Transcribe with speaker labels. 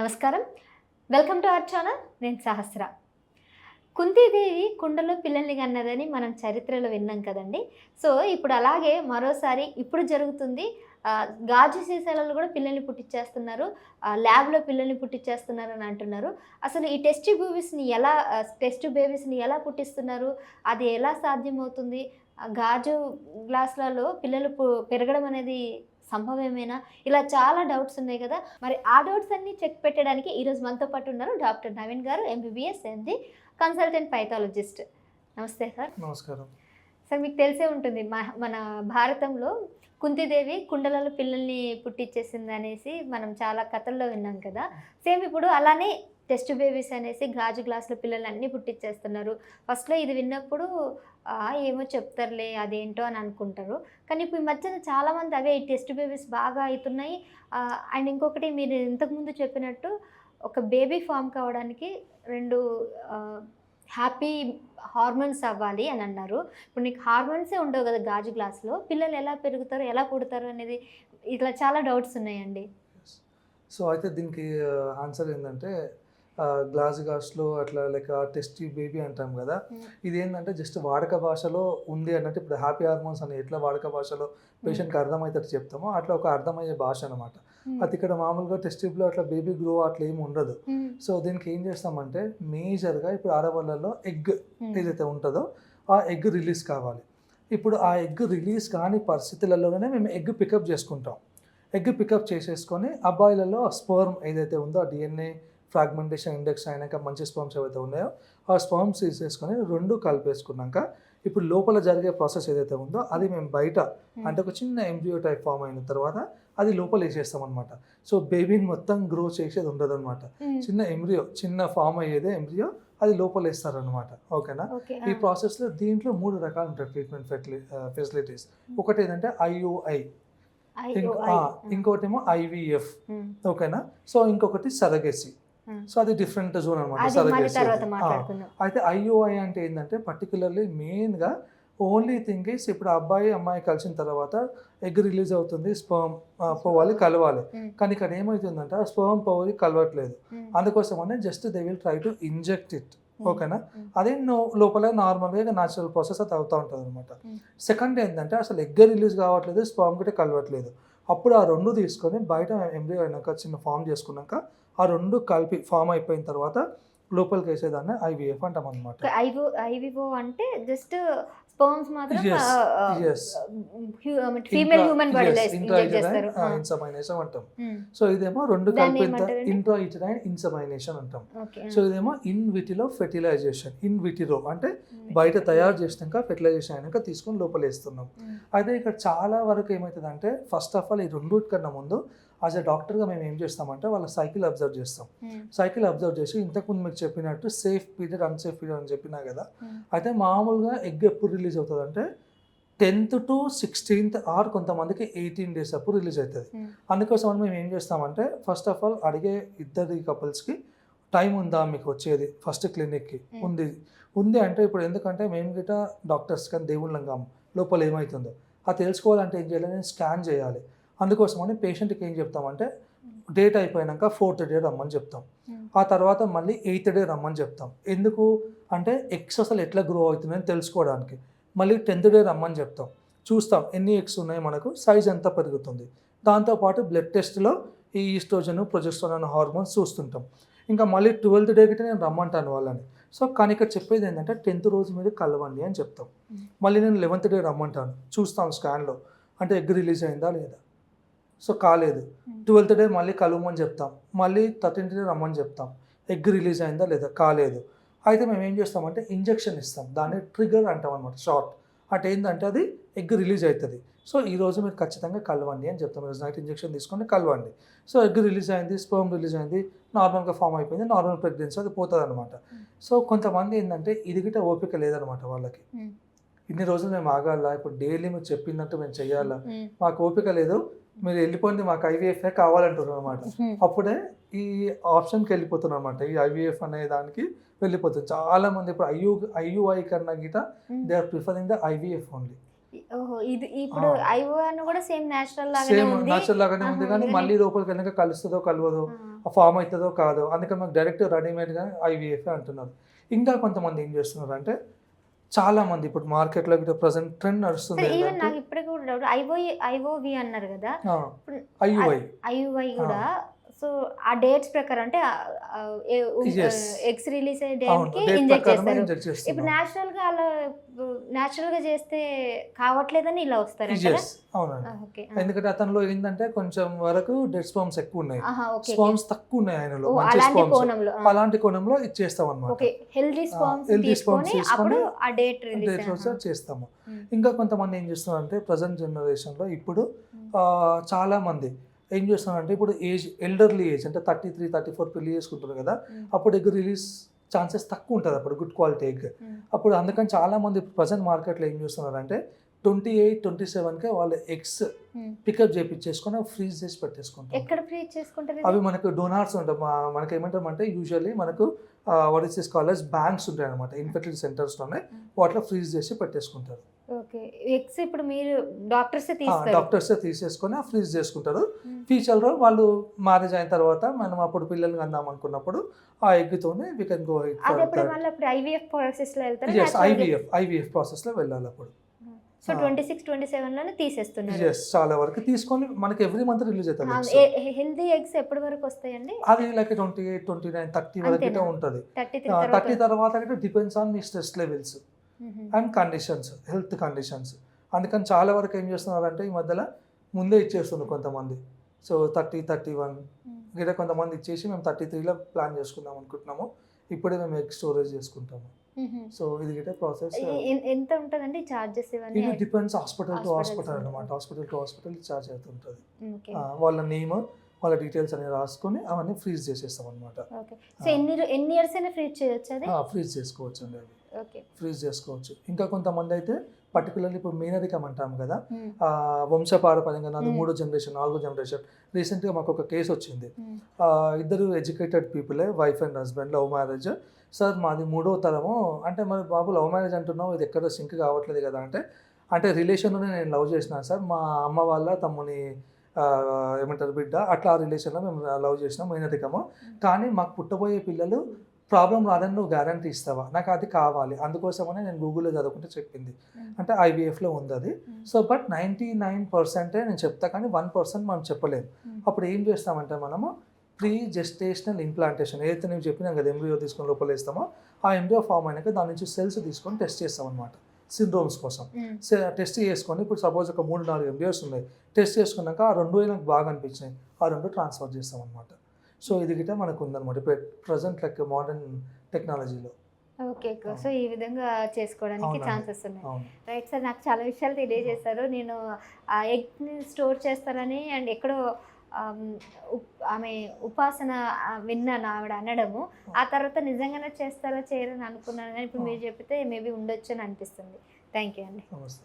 Speaker 1: నమస్కారం. Welcome to our channel. నేను సహస్ర. కుంతీదేవి కుండలో పిల్లల్ని కన్నదని మనం చరిత్రలో విన్నాం కదండి. సో ఇప్పుడు అలాగే మరోసారి ఇప్పుడు జరుగుతుంది. గాజు సీసాలలో కూడా పిల్లల్ని పుట్టించేస్తున్నారు ల్యాబ్లో పిల్లల్ని పుట్టించేస్తున్నారు అని అంటున్నారు. అసలు ఈ టెస్ట్ బేబీస్ని ఎలా టెస్ట్ బేబీస్ని ఎలా పుట్టిస్తున్నారు? అది ఎలా సాధ్యమవుతుంది? ఆ, గాజు గ్లాసులలో పిల్లలు పెరగడం అనేది సంభవమేనా? ఇలా చాలా డౌట్స్ ఉన్నాయి కదా. మరి ఆ డౌట్స్ అన్ని చెక్ పెట్టడానికి ఈరోజు మనతో పాటు ఉన్నారు డాక్టర్ నవీన్ గారు ఎంబీబీఎస్ ఎండి కన్సల్టెంట్ పైథాలజిస్ట్. నమస్తే సార్.
Speaker 2: నమస్కారం.
Speaker 1: సార్ మీకు తెలిసే ఉంటుంది మన భారతంలో కుంతిదేవి కుండలలో పిల్లల్ని పుట్టించేసింది అనేసి మనం చాలా కథల్లో విన్నాం కదా. సేమ్ ఇప్పుడు అలానే టెస్ట్ బేబీస్ అనేసి గాజు గ్లాసులో పిల్లల్ని అన్నీ పుట్టించేస్తున్నారు ఫస్ట్లో ఇది విన్నప్పుడు ఏమో చెప్తారులే అదేంటో అని అనుకుంటారు. కానీ ఇప్పుడు ఈ మధ్యన చాలామంది అవే ఈ టెస్ట్ బేబీస్ బాగా అవుతున్నాయి. అండ్ ఇంకొకటి మీరు ఇంతకుముందు చెప్పినట్టు ఒక బేబీ ఫామ్ కావడానికి రెండు హ్యాపీ హార్మోన్స్ అవ్వాలి అని అన్నారు. ఇప్పుడు నీకు హార్మోన్సే ఉండవు కదా గాజు గ్లాసులో. పిల్లలు ఎలా పెరుగుతారు ఎలా పుడతారు అనేది ఇట్లా చాలా డౌట్స్ ఉన్నాయండి.
Speaker 2: సో అయితే దీనికి ఆన్సర్ ఏంటంటే గ్లాస్ గ్లాస్లో అట్లా లైక్ టెస్ట్ బేబీ అంటాం కదా.
Speaker 1: Hmm.
Speaker 2: ఇది ఏంటంటే జస్ట్ వాడక భాషలో ఉంది అన్నట్టు ఇప్పుడు హ్యాపీ హార్మోన్స్ అని ఎట్లా వాడక భాషలో పేషెంట్కి అర్థమయ్యేటట్టు చెప్తామో అట్లా ఒక అర్థమయ్యే భాష అనమాట అది ఇక్కడ మామూలుగా టెస్ట్ ట్యూబ్లో అట్లా బేబీ గ్రో అట్లా ఏమి ఉండదు
Speaker 1: Hmm.
Speaker 2: సో దీనికి ఏం చేస్తామంటే మేజర్గా ఇప్పుడు ఆడవాళ్ళలో ఎగ్
Speaker 1: Hmm.
Speaker 2: ఏదైతే ఉంటుందో ఆ ఎగ్ రిలీజ్ కావాలి ఇప్పుడు ఆ ఎగ్ రిలీజ్ కాని పరిస్థితులలోనే మేము ఎగ్ పికప్ చేసుకుంటాం ఎగ్ పికప్ చేసేసుకొని అబ్బాయిలలో స్పర్మ్ ఏదైతే ఉందో ఆ డిఎన్ఏ ఫ్రాగ్మెంటేషన్ ఇండెక్స్ అయినాక మంచి స్పర్మ్స్ ఏవైతే ఉన్నాయో ఆ స్పర్మ్స్ తీసేసుకొని రెండు కలిపేసుకున్నాక ఇప్పుడు లోపల జరిగే ప్రాసెస్ ఏదైతే ఉందో అది మేము బయట అంటే ఒక చిన్న ఎంబ్రియో టైప్ ఫామ్ అయిన తర్వాత అది లోపల వేసేస్తాం అనమాట సో బేబీని మొత్తం గ్రో చేసేది ఉండదు అనమాట
Speaker 1: Hmm.
Speaker 2: చిన్న ఎంబ్రియో చిన్న ఫామ్ అయ్యేదే ఎంబ్రియో అది లోపల వేస్తారనమాట ఓకేనా?
Speaker 1: ఓకే
Speaker 2: ఈ ప్రాసెస్లో దీంట్లో మూడు రకాలు ఉంటాయి ట్రీట్మెంట్ ఫెసిలిటీస్ ఒకటి ఏంటంటే ఐయుఐ ఇంకోటి ఏమో ఐవిఎఫ్. ఓకేనా? సో ఇంకొకటి సరగెసి.
Speaker 1: Hmm.
Speaker 2: సో అది డిఫరెంట్ జోన్ అనమాట అయితే ఐయుఐ అంటే ఏంటంటే పర్టికులర్లీ మెయిన్గా ఓన్లీ థింగ్ ఇస్ ఇప్పుడు అబ్బాయి అమ్మాయి కలిసిన తర్వాత ఎగ్ రిలీజ్ అవుతుంది స్పర్మ్ పోవాలి కలవాలి.
Speaker 1: Hmm.
Speaker 2: కానీ ఇక్కడ ఏమవుతుందంటే ఆ స్పర్మ్ పోవాలి కలవట్లేదు.
Speaker 1: Hmm.
Speaker 2: అందుకోసమనే just they will try to inject it
Speaker 1: Hmm.
Speaker 2: ఓకేనా
Speaker 1: Hmm.
Speaker 2: అదే నో లోపల నార్మల్గా న్యాచురల్ ప్రాసెస్ అది అవుతూ ఉంటుంది అనమాట
Speaker 1: Hmm.
Speaker 2: సెకండ్ ఏంటంటే అసలు ఎగ్ రిలీజ్ కావట్లేదు స్పర్మ్ కూడా కలవట్లేదు. అప్పుడు ఆ రెండు తీసుకొని బయట ఎంబ్రియో అయినాక చిన్న ఫామ్ చేసుకున్నాక ఆ రెండు కలిపి ఫామ్ అయిపోయిన తర్వాత లోపలికి వేసేదాన్ని ఐవీఎఫ్ అంటాం అనమాట
Speaker 1: ఐవో ఐవివో అంటే జస్ట్ స్పర్మ్స్ మాత్రం. ఫీమేల్ హ్యూమన్ బాడీలో ఇంజెక్ట్ చేస్తారు.
Speaker 2: ఇన్సమైనేషన్ అంటాం.
Speaker 1: Hmm.
Speaker 2: సో ఇదేమో రెండు
Speaker 1: దాన్ని
Speaker 2: కలిపి
Speaker 1: ఏమంటారండి?
Speaker 2: ఇంట్రా ఇటరైన్ ఇన్సమైనేషన్ అంటాం సో ఇదేమో in vitro fertilisation in vitro అంటే బయట తయారు చేసినాక ఫెర్టిలైజేషన్ అయినాక తీసుకొని లోపల వేస్తున్నాం అయితే ఇక్కడ చాలా వరకు ఏమవుతుందంటే ఫస్ట్ ఆఫ్ ఆల్ ఈ రెండుటి కన్నా ముందు యాజ్ అ డాక్టర్గా మేము ఏం చేస్తామంటే వాళ్ళ సైకిల్ అబ్జర్వ్ చేస్తాం. సైకిల్ అబ్జర్వ్ చేసి ఇంతకుముందు మీకు చెప్పినట్టు సేఫ్ పీరియడ్ అన్సేఫ్ పీరియడ్ అని చెప్పినా కదా అయితే మామూలుగా ఎగ్ ఎప్పుడు రిలీజ్ అవుతుంది అంటే టెన్త్ టు సిక్స్టీన్త్ ఆర్ కొంతమందికి ఎయిటీన్ డేస్ అప్పుడు రిలీజ్ అవుతుంది. అందుకోసం మేము ఏం చేస్తామంటే ఫస్ట్ ఆఫ్ ఆల్ అడిగే ఇద్దరి కపుల్స్కి టైం ఉందా మీకు వచ్చేది? ఫస్ట్ క్లినిక్కి
Speaker 1: Hmm.
Speaker 2: ఉంది. ఉంది అంటే ఇప్పుడు ఎందుకంటే మేము గిట డాక్టర్స్ కానీ దేవుళ్ళం కాము. లోపల ఏమవుతుందో అది తెలుసుకోవాలంటే ఏం చేయాలి? నేను స్కాన్ చేయాలి. అందుకోసమని పేషెంట్కి ఏం చెప్తామంటే డేట్ అయిపోయాక ఫోర్త్ డే రమ్మని చెప్తాం. ఆ తర్వాత మళ్ళీ ఎయిత్ డే రమ్మని చెప్తాం. ఎందుకు? అంటే ఎగ్స్ అసలు ఎట్లా గ్రో అవుతుందని తెలుసుకోవడానికి. మళ్ళీ టెన్త్ డే రమ్మని చెప్తాం. చూస్తాం ఎన్ని ఎగ్స్ ఉన్నాయి మనకు సైజ్ ఎంత పెరుగుతుంది. దాంతోపాటు బ్లడ్ టెస్ట్లో ఈ ఈస్ట్రోజన్ ప్రొజెస్ట్రాన్ అనే హార్మోన్స్ చూస్తుంటాం. ఇంకా మళ్ళీ ట్వెల్త్ డే గిట్ట నేను రమ్మంటాను వాళ్ళని. సో కానీ ఇక్కడ చెప్పేది ఏంటంటే టెన్త్ రోజు మీరు కలవండి అని చెప్తాం. మళ్ళీ నేను లెవెన్త్ డే రమ్మంటాను. చూస్తాం స్కాన్లో అంటే ఎగ్ రిలీజ్ అయిందా లేదా? సో కాలేదు. ట్వెల్త్ డే మళ్ళీ కలవమని చెప్తాం. మళ్ళీ థర్టీన్త్ డే రమ్మని చెప్తాం. ఎగ్ రిలీజ్ అయిందా లేదా? కాలేదు. అయితే మేము ఏం చేస్తామంటే ఇంజెక్షన్ ఇస్తాం. దాన్ని ట్రిగర్ అంటాం అనమాట షార్ట్. అంటే ఏంటంటే అది ఎగ్ రిలీజ్ అవుతుంది. సో ఈ రోజు మీరు ఖచ్చితంగా కలవండి అని చెప్తాం. ఈరోజు నైట్ ఇంజెక్షన్ తీసుకొని కలవండి. సో ఎగ్ రిలీజ్ అయింది స్పర్మ్ రిలీజ్ అయింది నార్మల్గా ఫామ్ అయిపోయింది నార్మల్ ప్రెగ్నెన్సీ అది పోతుంది అనమాట సో కొంతమంది ఏంటంటే ఇది గిట్ట ఓపిక లేదనమాట వాళ్ళకి.
Speaker 1: Hmm.
Speaker 2: ఇన్ని రోజులు మేము ఆగాల? ఇప్పుడు డైలీ మీరు చెప్పినట్టు మేము చెయ్యాలా? మాకు ఓపిక లేదు. మీరు వెళ్ళిపోయింది మాకు ఐవీఎఫ్ఏ కావాలంటున్నారు అనమాట అప్పుడే ఈ ఆప్షన్కి వెళ్ళిపోతున్నారు అనమాట ఈ ఐవీఎఫ్ అనే దానికి వెళ్ళిపోతుంది. చాలా మంది ఇప్పుడు ఐయూ ఐయుఐ కన్నా గిట they are preferring the IVF only.
Speaker 1: ఇది ఇప్పుడు
Speaker 2: ఆ.
Speaker 1: ఐఓ అని కూడా సేమ్ నేచురల్ లాగానే ఉంది.
Speaker 2: లాగానే కానీ మళ్ళీ లోపలికి వెళ్ళాక కలుస్తుందో కలవదో. ఫామ్ అవుతుందో కాదో. అందుకని మాకు డైరెక్ట్ రెడీమేడ్గా ఐవీఎఫ్ అంటున్నారు. ఇంకా కొంతమంది ఏం చేస్తున్నారు అంటే చాలా మంది ఇప్పుడు మార్కెట్లో ఇప్పుడు ప్రజెంట్ ట్రెండ్ నడుస్తుంది
Speaker 1: ఈవెన్ నాకు ఇప్పటికి కూడా డౌట్ ఐఓ ఐఓవి అన్నారు కదా.
Speaker 2: ఐయుఐ.
Speaker 1: ఐయుఐ కూడా సో ఆ డేట్స్ ప్రకారం అంటే. ఎగ్స్ రిలీజ్ అయ్యే
Speaker 2: డేట్కి
Speaker 1: ఇంజెక్ట్ చేస్తారు ఇప్పుడు నేచురల్గా అలా నేచురల్గా చేస్తే కావట్లేదని ఇలా వస్తారు
Speaker 2: అవునండి. ఎందుకంటే అతనిలో ఏంటంటే కొంచెం వరకు డెడ్ స్పామ్స్ ఎక్కువ ఉన్నాయి స్పామ్స్ తక్కువ ఉన్నాయి ఆయనలో
Speaker 1: అలాంటి కోణంలో.
Speaker 2: అలాంటి కోణంలో ఇచ్చేస్తాం అనమాట
Speaker 1: హెల్దీ స్పామ్స్ అప్పుడు ఆ డేట్ రిలీజ్
Speaker 2: చేస్తాము. ఇంకా కొంతమంది ఏం చేస్తున్నారంటే ప్రజెంట్ జనరేషన్లో ఇప్పుడు
Speaker 1: Hmm.
Speaker 2: ఆ, చాలా మంది ఏం చేస్తున్నారంటే ఇప్పుడు ఏజ్ ఎల్డర్లీ ఏజ్ అంటే థర్టీ త్రీ థర్టీ ఫోర్ పెళ్ళి చేసుకుంటారు కదా అప్పుడు ఎగ్ రిలీజ్ ఛాన్సెస్ తక్కువ ఉంటుంది అప్పుడు గుడ్ క్వాలిటీ ఎగ్ అప్పుడు అందుకని చాలా మంది ప్రజెంట్ మార్కెట్లో ఏం చేస్తున్నారంటే ట్వంటీ ఎయిట్ ట్వంటీ సెవెన్కే వాళ్ళు ఎగ్స్ పికప్ చేపించేసుకొని ఫ్రీజ్ చేసి పెట్టేసుకుంటారు
Speaker 1: ఎక్కడ ఫ్రీ చేసుకుంటారు
Speaker 2: అవి మనకు డొనార్స్ ఉంటాయి. మనకి ఏమంటామంటే యూజువల్లీ మనకు వాట్ ఇస్ కాలేజ్ బ్యాంక్స్ ఉంటాయి అనమాట ఇన్ఫెర్టిలిటీ సెంటర్స్లోనే వాటిలో ఫ్రీజ్ చేసి పెట్టేసుకుంటారు.
Speaker 1: ఓకే. ఎగ్స్ ఇప్పుడు మీరు డాక్టర్స్
Speaker 2: డాక్టర్స్ తీసేసుకొని ఆ ఫ్రీజ్ చేసుకుంటారు. ఫ్యూచర్లో వాళ్ళు మ్యారేజ్ అయిన తర్వాత మనం అప్పుడు పిల్లల్ని అందాం అనుకున్నప్పుడు ఆ ఎగ్తోనే వీ కెన్ గో
Speaker 1: ఐవీఎఫ్ ప్రాసెస్లో వెళ్తారు?
Speaker 2: ఐవీఎఫ్ ఐవీఎఫ్ ప్రాసెస్లో వెళ్ళాలి అప్పుడు.
Speaker 1: సో. ట్వంటీ సిక్స్ ట్వంటీ సెవెన్లోనే తీసేస్తున్నారు
Speaker 2: చాలా వరకు తీసుకొని మనకి ఎవ్రీ మంత్ రిలీజ్ అవుతుంది
Speaker 1: హెల్దీ ఎగ్స్. ఎప్పటి వరకు వస్తాయండి?
Speaker 2: అది like twenty eight twenty nine thirty వరకు? ఉంటుంది.
Speaker 1: థర్టీ
Speaker 2: తర్వాత. Depends on me stress levels and conditions health conditions అందుకని చాలా వరకు ఏం చేస్తున్నారంటే ఈ మధ్యలో ముందే ఇచ్చేస్తున్నారు కొంతమంది. సో థర్టీ థర్టీ వన్ గిట కొంతమంది ఇచ్చేసి మేము థర్టీ త్రీలో ప్లాన్ చేసుకుందాం అనుకుంటున్నాము. ఇప్పుడే మేము ఎగ్ స్టోరేజ్ చేసుకుంటాము. సో ఇది గిట ప్రాసెస్
Speaker 1: ఎంత ఉంటుందండి చార్జెస్ ఇవన్నీ?
Speaker 2: ఇది డిపెండ్స్ హాస్పిటల్ టు హాస్పిటల్. అనమాట హాస్పిటల్ టు హాస్పిటల్ ఛార్జ్ అవుతుంటుంది. వాళ్ళ నేమ్ వాళ్ళ డీటెయిల్స్ అనేవి రాసుకొని అవన్నీ ఫ్రీజ్ చేసేస్తాం అనమాట
Speaker 1: ఓకే. సో ఎన్ని ఎన్ని ఇయర్స్ అయినా ఫ్రీ చేయొచ్చు అది?
Speaker 2: ఫ్రీజ్ చేసుకోవచ్చు అండి
Speaker 1: ఓకే.
Speaker 2: ఫ్రీజ్ చేసుకోవచ్చు. ఇంకా కొంతమంది అయితే పర్టికులర్లీ ఇప్పుడు మేనరికం అంటాం కదా ఆ, వంశపారపర్యంగా నాది. మూడో జనరేషన్ నాలుగో జనరేషన్ రీసెంట్గా మాకు ఒక కేసు వచ్చింది. ఆ, ఇద్దరు educated పీపులే wife and husband love marriage sir మాది మూడో తరము. అంటే మరి బాబు లవ్ మ్యారేజ్ అంటున్నావు ఇది ఎక్కడ సింక్ కావట్లేదు కదా అంటే అంటే రిలేషన్లోనే నేను లవ్ చేసినాను సార్ మా అమ్మ వాళ్ళ తమ్ముని ఏమంటారు బిడ్డ? అట్లా ఆ రిలేషన్లో మేము లవ్ చేసినాం మైనరికము కానీ మాకు పుట్టబోయే పిల్లలు ప్రాబ్లం రాదని నువ్వు గ్యారంటీ ఇస్తావా? నాకు అది కావాలి. అందుకోసమనే నేను గూగుల్లో చదువుకుంటే చెప్పింది. అంటే ఐవీఎఫ్లో ఉంది అది. సో బట్ నైంటీ నైన్ పర్సెంటే నేను చెప్తా కానీ వన్ పర్సెంట్ మనం చెప్పలేము అప్పుడు ఏం చేస్తామంటే మనము ప్రీ జెస్టేషనల్ ఇంప్లాంటేషన్ ఏదైతే నేను చెప్పినాం కదా ఎంబ్రియో తీసుకొని లోపల వేస్తామో ఆ ఎంబ్రియో ఫామ్ అయినాక దాని నుంచి సెల్స్ తీసుకొని టెస్ట్ చేస్తాం అనమాట సిండ్రోమ్స్ కోసం. టెస్ట్ చేసుకొని ఇప్పుడు సపోజ్ ఒక మూడు నాలుగు ఎంబ్రియోస్ ఉన్నాయి. టెస్ట్ చేసుకున్నాక ఆ రెండు నాకు బాగా అనిపించినాయి. ఆ రెండు ట్రాన్స్ఫర్ చేస్తాం అనమాట సో ఇది గిట్ట మనకు ఉందన్నమాట ఇప్పుడు ప్రజెంట్ లైక్ మోడర్న్ టెక్నాలజీలో.
Speaker 1: ఓకే సో ఈ విధంగా చేసుకోవడానికి. ఛాన్సెస్ ఉన్నాయి. Right sir. నాకు చాలా విషయాలు తెలియజేశారు. నేను ఆ ఎగ్ని స్టోర్ చేస్తారని అండ్ ఎక్కడో ఆమ్, ఉప్- ఆమె ఉపాసన విన్నాను ఆవిడ అనడము. ఆ తర్వాత నిజంగానే చేస్తారో చేయరని అనుకున్నాను. కానీ ఇప్పుడు మీరు చెప్తే మేబీ ఉండొచ్చు అని అనిపిస్తుంది. థ్యాంక్ యూ అండి